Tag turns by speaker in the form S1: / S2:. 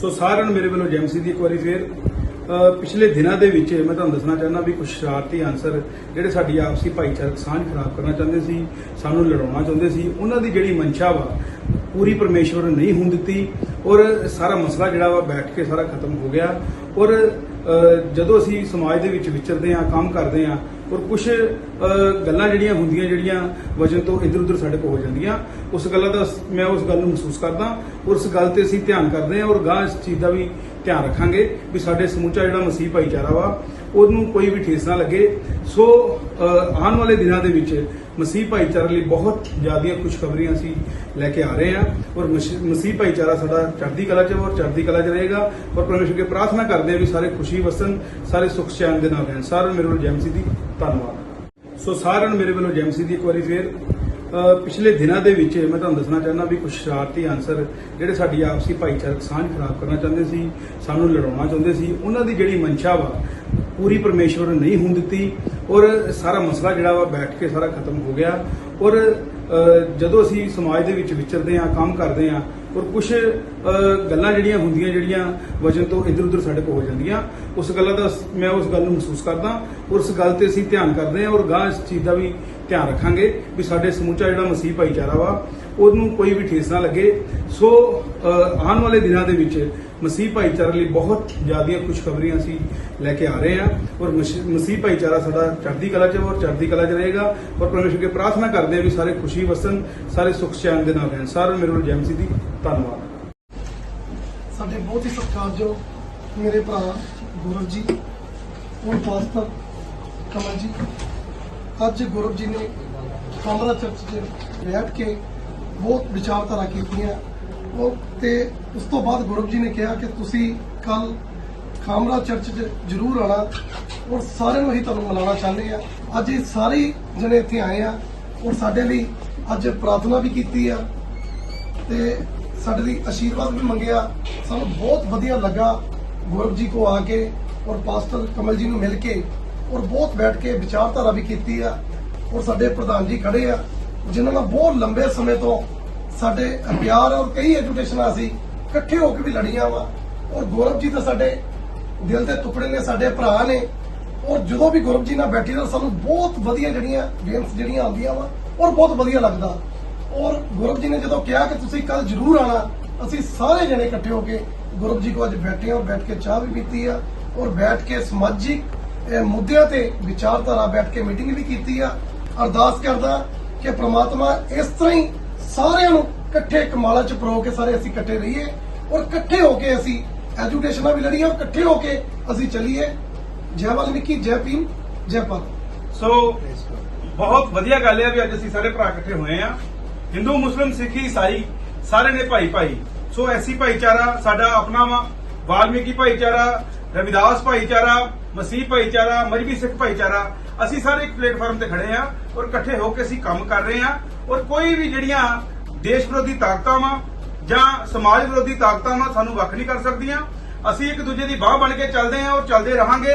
S1: ਸੋ ਸਾਰਿਆਂ ਨੂੰ ਮੇਰੇ ਵੱਲੋਂ ਜੈਮਸੀ ਦੀ ਇੱਕ ਵਾਰੀ ਫੇਰ ਪਿਛਲੇ ਦਿਨਾਂ ਦੇ ਵਿੱਚ ਮੈਂ ਤੁਹਾਨੂੰ ਦੱਸਣਾ ਚਾਹੁੰਦਾ ਵੀ ਕੁਝ ਸ਼ਰਾਰਤੀ ਅਨਸਰ ਜਿਹੜੇ ਸਾਡੀ ਆਪਸੀ ਭਾਈਚਾਰਕ ਸਾਂਝ ਖਰਾਬ ਕਰਨਾ ਚਾਹੁੰਦੇ ਸੀ, ਸਾਨੂੰ ਲੜਾਉਣਾ ਚਾਹੁੰਦੇ ਸੀ, ਉਹਨਾਂ ਦੀ ਜਿਹੜੀ ਮਨਸ਼ਾ ਵਾ, ਪੂਰੀ ਪਰਮੇਸ਼ਵਰ ਨੇ ਨਹੀਂ ਹੋਣ ਦਿੱਤੀ। ਔਰ ਸਾਰਾ ਮਸਲਾ ਜਿਹੜਾ ਵਾ ਬੈਠ ਕੇ ਸਾਰਾ ਖਤਮ ਹੋ ਗਿਆ। ਔਰ ਜਦੋਂ ਅਸੀਂ ਸਮਾਜ ਦੇ ਵਿੱਚ ਵਿਚਰਦੇ ਹਾਂ, ਕੰਮ ਕਰਦੇ ਹਾਂ, ਔਰ ਕੁਝ ਗੱਲਾਂ ਜਿਹੜੀਆਂ ਹੁੰਦੀਆਂ ਜਿਹੜੀਆਂ ਵਜਨ ਤੋਂ ਇਧਰ ਉਧਰ ਸਾਡੇ ਕੋਲ ਹੋ ਜਾਂਦੀਆਂ, ਉਸ ਗੱਲਾਂ ਦਾ ਮੈਂ ਉਸ ਗੱਲ ਨੂੰ ਮਹਿਸੂਸ ਕਰਦਾ ਔਰ ਉਸ ਗੱਲ ਤੇ ਅਸੀਂ ਧਿਆਨ ਕਰਦੇ ਹਾਂ ਔਰ ਗਾਂ ਇਸ ਚੀਜ਼ ਦਾ ਵੀ ਧਿਆਨ ਰੱਖਾਂਗੇ ਵੀ ਸਾਡੇ ਸਮੁੱਚਾ ਜਿਹੜਾ ਮਸੀਹ ਭਾਈਚਾਰਾ ਵਾ, ਉਹਨੂੰ ਕੋਈ ਵੀ ਠੇਸ ਨਾ ਲੱਗੇ। ਸੋ ਆਉਣ ਵਾਲੇ ਦਿਨਾਂ ਦੇ ਵਿੱਚ ਮਸੀਹ ਭਾਈਚਾਰੇ ਲਈ ਬਹੁਤ ਜ਼ਿਆਦੀਆਂ ਖੁਸ਼ਖਬਰੀਆਂ ਅਸੀਂ ਲੈ ਕੇ ਆ ਰਹੇ ਹਾਂ ਔਰ ਮਸ਼- ਮਸੀਹ ਭਾਈਚਾਰਾ ਸਾਡਾ ਚੜ੍ਹਦੀ ਕਲਾ 'ਚ ਔਰ ਚੜ੍ਹਦੀ ਕਲਾ 'ਚ ਰਹੇਗਾ। ਔਰ ਪਰਮੇਸ਼ਰ ਕੇ ਪ੍ਰਾਰਥਨਾ ਕਰਦੇ ਹਾਂ ਵੀ ਸਾਰੇ ਖੁਸ਼ੀ ਵਸਣ, ਸਾਰੇ ਸੁਖ ਚੈਨ ਦੇ ਨਾਲ ਰਹਿਣ। ਸਾਰਿਆਂ ਨੂੰ ਮੇਰੇ ਵੱਲੋਂ ਜੈ ਦੀ ਧੰਨਵਾਦ। ਸੋ ਸਾਰਿਆਂ ਨੂੰ ਮੇਰੇ ਵੱਲੋਂ ਜੈ ਮਸੀਹ ਦੀ ਇੱਕ ਵਾਰੀ ਫੇਰ ਪਿਛਲੇ ਦਿਨਾਂ ਦੇ ਵਿੱਚ ਮੈਂ ਤੁਹਾਨੂੰ ਦੱਸਣਾ ਚਾਹੁੰਦਾ ਵੀ ਕੁਝ ਸ਼ਰਾਰਤੀ ਅਨਸਰ ਜਿਹੜੇ ਸਾਡੀ ਆਪਸੀ ਭਾਈਚਾਰਕ ਸਾਂਝ ਖਰਾਬ ਕਰਨਾ ਚਾਹੁੰਦੇ ਸੀ, ਸਾਨੂੰ ਲੜਾਉਣਾ ਚਾਹੁੰਦੇ ਸੀ, ਉਹਨਾਂ ਦੀ ਜਿਹੜੀ ਮਨਸ਼ਾ ਵਾ ਪੂਰੀ ਪਰਮੇਸ਼ਵਰ ਨੇ ਨਹੀਂ ਹੋਣ ਦਿੱਤੀ ਔਰ ਸਾਰਾ ਮਸਲਾ ਜਿਹੜਾ ਵਾ ਬੈਠ ਕੇ ਸਾਰਾ ਖਤਮ ਹੋ ਗਿਆ ਔਰ ਜਦੋਂ ਅਸੀਂ ਸਮਾਜ ਦੇ ਵਿੱਚ ਵਿਚਰਦੇ ਹਾਂ, ਕੰਮ ਕਰਦੇ ਹਾਂ ਔਰ ਕੁਝ ਗੱਲਾਂ ਜਿਹੜੀਆਂ ਹੁੰਦੀਆਂ ਜਿਹੜੀਆਂ ਵਜਨ ਤੋਂ ਇਧਰ ਉਧਰ ਸਾਡੇ ਕੋਲ ਹੋ ਜਾਂਦੀਆਂ, ਉਸ ਗੱਲਾਂ ਦਾ ਮੈਂ ਉਸ ਗੱਲ ਨੂੰ ਮਹਿਸੂਸ ਕਰਦਾ ਔਰ ਉਸ ਗੱਲ ਤੇ ਅਸੀਂ ਧਿਆਨ ਕਰਦੇ ਹਾਂ ਔਰ ਗਾਂ ਇਸ ਚੀਜ਼ ਦਾ ਵੀ ਧਿਆਨ ਰੱਖਾਂਗੇ ਵੀ ਸਾਡੇ ਸਮੁੱਚਾ ਜਿਹੜਾ ਮਸੀਹ ਭਾਈਚਾਰਾ ਵਾ ਉਹਨੂੰ ਕੋਈ ਵੀ ਠੇਸ ਨਾ ਲੱਗੇ। ਸੋ ਆਉਣ ਵਾਲੇ ਦਿਨਾਂ ਦੇ ਵਿੱਚ ਮਸੀਹ ਭਾਈਚਾਰੇ ਲਈ ਬਹੁਤ ਜ਼ਿਆਦੀਆਂ ਖੁਸ਼ਖਬਰੀਆਂ ਅਸੀਂ ਲੈ ਕੇ ਆ ਰਹੇ ਹਾਂ ਔਰ ਮਸੀਹ ਭਾਈਚਾਰਾ ਸਾਡਾ ਚੜ੍ਹਦੀ ਕਲਾ 'ਚ ਔਰ ਚੜ੍ਹਦੀ ਕਲਾ 'ਚ ਰਹੇਗਾ। ਔਰ ਪਰਮੇਸ਼ਰ ਕੇ ਪ੍ਰਾਰਥਨਾ ਕਰਦੇ ਹਾਂ ਵੀ ਸਾਰੇ ਖੁਸ਼ੀ ਵਸਣ, ਸਾਰੇ ਸੁਖ ਚੈਨ ਦੇ ਨਾਲ ਰਹਿਣ। ਸਾਰਿਆਂ ਮੇਰੇ ਵੱਲੋਂ ਜੈ ਦੀ ਧੰਨਵਾਦ।
S2: ਸਾਡੇ ਬਹੁਤ ਹੀ ਸਤਿਕਾਰਯੋਗ ਮੇਰੇ ਭਰਾ ਗੁਰੂ ਜੀ ਔਰ ਪਾਸਟਰ ਕਮਲ ਜੀ। ਅੱਜ ਗੁਰੂ ਜੀ ਨੇ ਕਾਮਰਾ ਚਰਚ 'ਚ ਬੈਠ ਕੇ ਬਹੁਤ ਵਿਚਾਰਧਾਰਾ ਕੀਤੀਆਂ। ਉਹ ਤੇ ਉਸ ਤੋਂ ਬਾਅਦ ਗੁਰਬ ਜੀ ਨੇ ਕਿਹਾ ਕਿ ਤੁਸੀਂ ਕੱਲ ਖਾਮਰਾ ਚਰਚ 'ਚ ਜ਼ਰੂਰ ਆਣਾ ਔਰ ਸਾਰਿਆਂ ਨੂੰ ਹੀ ਤੁਹਾਨੂੰ ਮਿਲਾਉਣਾ ਚਾਹੁੰਦੇ ਆ। ਅੱਜ ਇਹ ਸਾਰੇ ਜਣੇ ਇੱਥੇ ਆਏ ਆ ਔਰ ਸਾਡੇ ਲਈ ਅੱਜ ਪ੍ਰਾਰਥਨਾ ਵੀ ਕੀਤੀ ਆ ਤੇ ਸਾਡੇ ਲਈ ਆਸ਼ੀਰਵਾਦ ਵੀ ਮੰਗਿਆ। ਸਾਨੂੰ ਬਹੁਤ ਵਧੀਆ ਲੱਗਾ ਗੁਰਬ ਜੀ ਕੋ ਆ ਕੇ ਔਰ ਪਾਸਟਰ ਕਮਲ ਜੀ ਨੂੰ ਮਿਲ ਕੇ ਔਰ ਬਹੁਤ ਬੈਠ ਕੇ ਵਿਚਾਰਧਾਰਾ ਵੀ ਕੀਤੀ ਆ ਔਰ ਸਾਡੇ ਪ੍ਰਧਾਨ ਜੀ ਖੜੇ ਆ। ਜਿਨ੍ਹਾਂ ਨਾਲ ਬਹੁਤ ਲੰਬੇ ਸਮੇਂ ਤੋਂ ਸਾਡੇ ਪਿਆਰ ਔਰ ਕਈ ਐਜੂਕੇਸ਼ਨਾਂ ਅਸੀਂ ਇਕੱਠੇ ਹੋ ਕੇ ਵੀ ਲੜੀਆਂ ਵਾ। ਔਰ ਗੌਰਵ ਜੀ ਤਾਂ ਸਾਡੇ ਦਿਲ ਦੇ ਟੁਕੜੇ ਨੇ, ਸਾਡੇ ਭਰਾ ਨੇ। ਔਰ ਜਦੋਂ ਵੀ ਗੁਰਬ ਜੀ ਨਾਲ ਬੈਠੀ ਤਾਂ ਸਾਨੂੰ ਬਹੁਤ ਵਧੀਆ ਜਿਹੜੀਆਂ ਗੇਮਸ ਜਿਹੜੀਆਂ ਆਉਂਦੀਆਂ ਵਾ, ਔਰ ਬਹੁਤ ਵਧੀਆ ਲੱਗਦਾ। ਔਰ ਗੁਰਬ ਜੀ ਨੇ ਜਦੋਂ ਕਿਹਾ ਕਿ ਤੁਸੀਂ ਕੱਲ ਜ਼ਰੂਰ ਆਣਾ ਅਸੀਂ ਸਾਰੇ ਜਣੇ ਇਕੱਠੇ ਹੋ ਕੇ ਗੁਰਬ ਜੀ ਕੋ ਅੱਜ ਬੈਠੇ ਹਾਂ ਔਰ ਬੈਠ ਕੇ ਚਾਹ ਵੀ ਪੀਤੀ ਆ, ਔਰ ਬੈਠ ਕੇ ਸਮਾਜਿਕ ਮੁੱਦਿਆਂ ਤੇ ਵਿਚਾਰਧਾਰਾ ਬੈਠ ਕੇ ਮੀਟਿੰਗ ਵੀ ਕੀਤੀ ਆ। ਅਰਦਾਸ ਕਰਦਾ ਕਿ ਪ੍ਰਮਾਤਮਾ ਇਸ ਤਰ੍ਹਾਂ ਹੀ ਸਾਰਿਆਂ ਨੂੰ ਇਕੱਠੇ ਇੱਕ ਮਾਲਾ ਚ ਪਰੋ ਕੇ ਸਾਰੇ ਅਸੀਂ ਇਕੱਠੇ ਰਹੀਏ ਔਰ ਇਕੱਠੇ ਹੋ ਕੇ ਅਸੀਂ ਐਜੂਕੇਸ਼ਨਾਂ ਵੀ ਲੜੀਏ ਔਰ ਇਕੱਠੇ ਹੋ ਕੇ ਅਸੀਂ ਚੱਲੀਏ। ਜੈ ਵਾਲਮੀਕੀ ਜੈ ਭੀਮ, ਜੈ ਭਾਰਤ।
S1: ਸੋ ਬਹੁਤ ਵਧੀਆ ਗੱਲ ਹੈ ਵੀ ਅੱਜ ਅਸੀਂ ਸਾਰੇ ਭਰਾ ਇਕੱਠੇ ਹੋਏ ਆ ਹਿੰਦੂ, ਮੁਸਲਿਮ, ਸਿੱਖ, ਈਸਾਈ, ਸਾਰੇ ਨੇ ਭਾਈ ਭਾਈ। ਸੋ ਐਸੀ ਭਾਈਚਾਰਾ ਸਾਡਾ ਆਪਣਾ ਵਾ। ਵਾਲਮੀਕੀ ਭਾਈਚਾਰਾ, ਰਵਿਦਾਸ ਭਾਈਚਾਰਾ ਮਸੀਹ ਭਾਈਚਾਰਾ ਮਜਬੀ ਸਿੱਖ ਭਾਈਚਾਰਾ, ਅਸੀਂ ਸਾਰੇ ਇੱਕ ਪਲੇਟਫਾਰਮ ਤੇ ਖੜੇ ਆ ਔਰ ਇਕੱਠੇ ਹੋ ਕੇ ਅਸੀਂ ਕੰਮ ਕਰ ਰਹੇ ਆ ਔਰ ਕੋਈ ਵੀ ਜਿਹੜੀਆਂ ਦੇਸ਼ ਵਿਰੋਧੀ ਤਾਕਤਾਂ ਵਾ ਜਾਂ ਸਮਾਜ ਵਿਰੋਧੀ ਤਾਕਤਾਂ ਵਾ ਸਾਨੂੰ ਵੱਖ ਨਹੀਂ ਕਰ ਸਕਦੀਆਂ, ਅਸੀਂ ਇੱਕ ਦੂਜੇ ਦੀ ਬਾਹ ਬਣ ਕੇ ਚੱਲਦੇ ਆ ਔਰ ਚੱਲਦੇ ਰਹਾਂਗੇ।